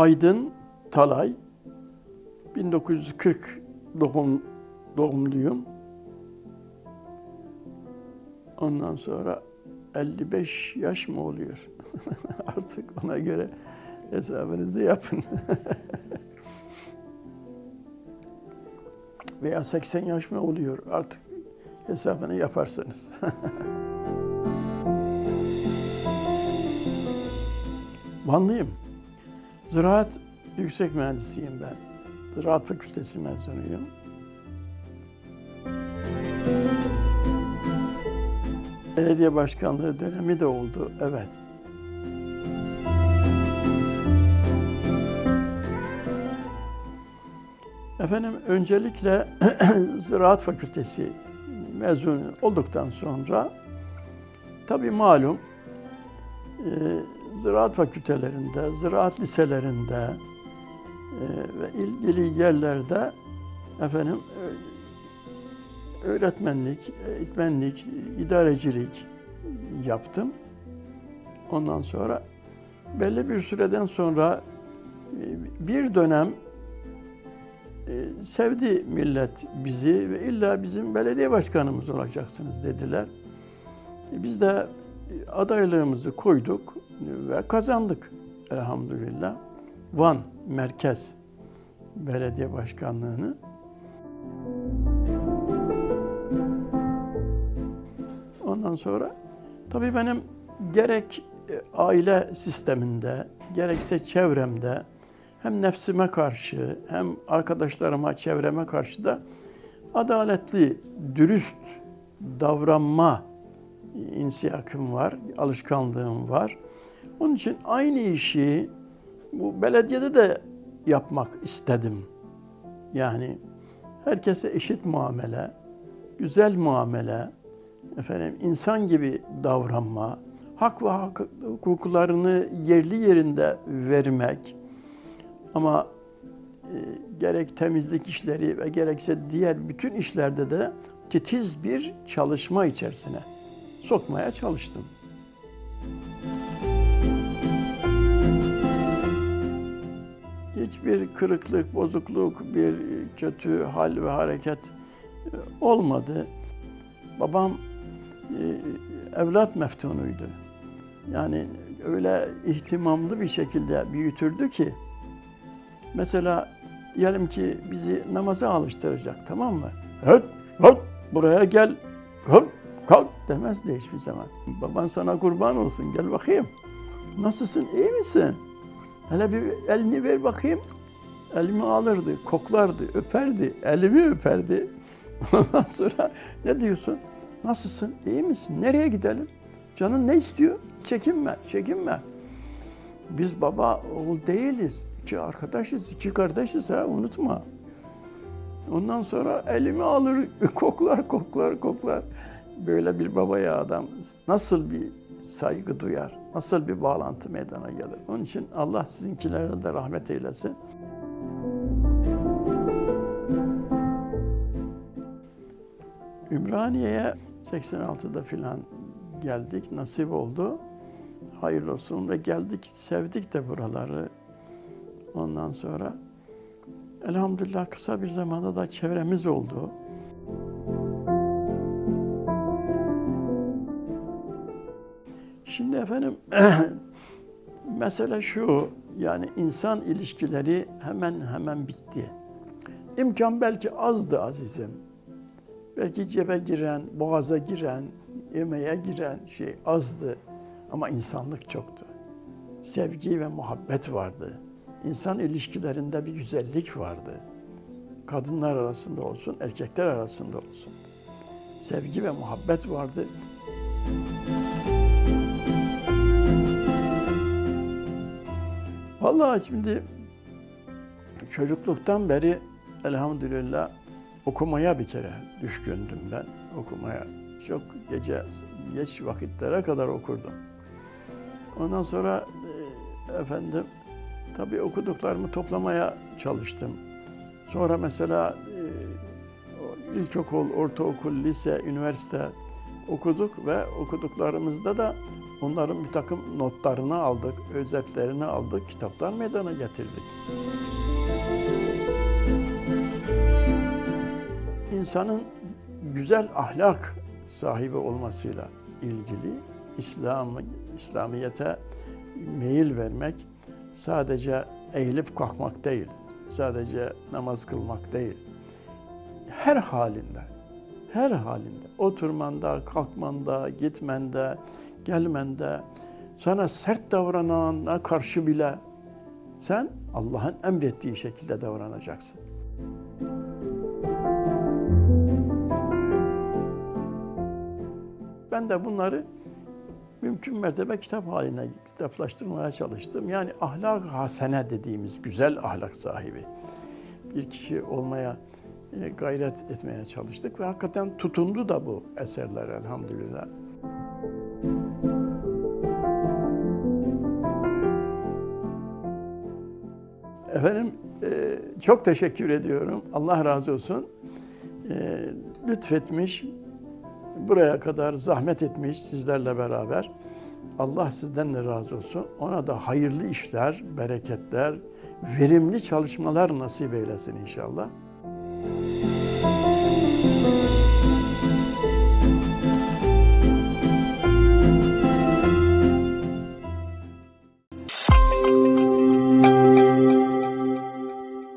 Aydın Talay. 1940 doğum, doğumluyum. Ondan sonra 55 yaş mı oluyor? Artık ona göre hesabınızı yapın. Veya 80 yaş mı oluyor? Artık hesabını yaparsanız. Vanlıyım. Ziraat yüksek mühendisiyim ben. Ziraat Fakültesi mezunuyum. Belediye başkanlığı dönemi de oldu, evet. Efendim öncelikle Ziraat Fakültesi mezun olduktan sonra tabii malum e, ziraat fakültelerinde, ziraat liselerinde e, ve ilgili yerlerde efendim e, öğretmenlik, eğitmenlik, idarecilik yaptım. Ondan sonra belli bir süreden sonra e, bir dönem sevdi millet bizi ve illa bizim belediye başkanımız olacaksınız dediler. Biz de adaylığımızı koyduk ve kazandık elhamdülillah. Van Merkez Belediye Başkanlığı'nı. Ondan sonra tabii benim gerek e, aile sisteminde, gerekse çevremde hem nefsime karşı hem arkadaşlarıma, çevreme karşı da adaletli, dürüst davranma insiyakım var, alışkanlığım var. Onun için aynı işi bu belediyede de yapmak istedim. Yani herkese eşit muamele, güzel muamele, efendim insan gibi davranma, hak ve hak, hukuklarını yerli yerinde vermek ama e, gerek temizlik işleri ve gerekse diğer bütün işlerde de titiz bir çalışma içerisine sokmaya çalıştım. Hiçbir kırıklık, bozukluk, bir kötü hal ve hareket e, olmadı. Babam e, evlat meftunuydu. Yani öyle ihtimamlı bir şekilde büyütürdü ki mesela diyelim ki bizi namaza alıştıracak tamam mı? Höt, höt, buraya gel, höt, kalk demezdi hiçbir zaman. Baban sana kurban olsun gel bakayım. Nasılsın iyi misin? Hele bir elini ver bakayım. Elimi alırdı, koklardı, öperdi, elimi öperdi. Ondan sonra ne diyorsun? Nasılsın? İyi misin? Nereye gidelim? Canın ne istiyor? Çekinme, çekinme. Biz baba oğul değiliz. İki arkadaşız, iki kardeşiz ha unutma. Ondan sonra elimi alır, koklar, koklar, koklar. Böyle bir babaya adam nasıl bir saygı duyar, nasıl bir bağlantı meydana gelir. Onun için Allah sizinkilere de rahmet eylesin. Ümraniye'ye 86'da filan geldik, nasip oldu. Hayırlı olsun ve geldik, sevdik de buraları. Ondan sonra elhamdülillah kısa bir zamanda da çevremiz oldu. Şimdi efendim mesele şu yani insan ilişkileri hemen hemen bitti. İmkan belki azdı azizim. Belki cebe giren, boğaza giren, yemeğe giren şey azdı. Ama insanlık çoktu. Sevgi ve muhabbet vardı. İnsan ilişkilerinde bir güzellik vardı. Kadınlar arasında olsun, erkekler arasında olsun. Sevgi ve muhabbet vardı. Vallahi şimdi çocukluktan beri elhamdülillah okumaya bir kere düşkündüm ben. Okumaya çok gece geç vakitlere kadar okurdum. Ondan sonra e, efendim tabii okuduklarımı toplamaya çalıştım. Sonra mesela e, ilkokul, ortaokul, lise, üniversite okuduk ve okuduklarımızda da Onların bir takım notlarını aldık, özetlerini aldık, kitaplar meydana getirdik. İnsanın güzel ahlak sahibi olmasıyla ilgili İslam'ı, İslamiyete meyil vermek sadece eğilip kalkmak değil, sadece namaz kılmak değil. Her halinde, her halinde, oturmanda, kalkmanda, gitmende, gelmende, sana sert davranana karşı bile sen Allah'ın emrettiği şekilde davranacaksın. Ben de bunları mümkün mertebe kitap haline kitaplaştırmaya çalıştım. Yani ahlak hasene dediğimiz güzel ahlak sahibi bir kişi olmaya e, gayret etmeye çalıştık ve hakikaten tutundu da bu eserler elhamdülillah. Efendim e, çok teşekkür ediyorum. Allah razı olsun. E, lütfetmiş, buraya kadar zahmet etmiş sizlerle beraber. Allah sizden de razı olsun. Ona da hayırlı işler, bereketler, verimli çalışmalar nasip eylesin inşallah.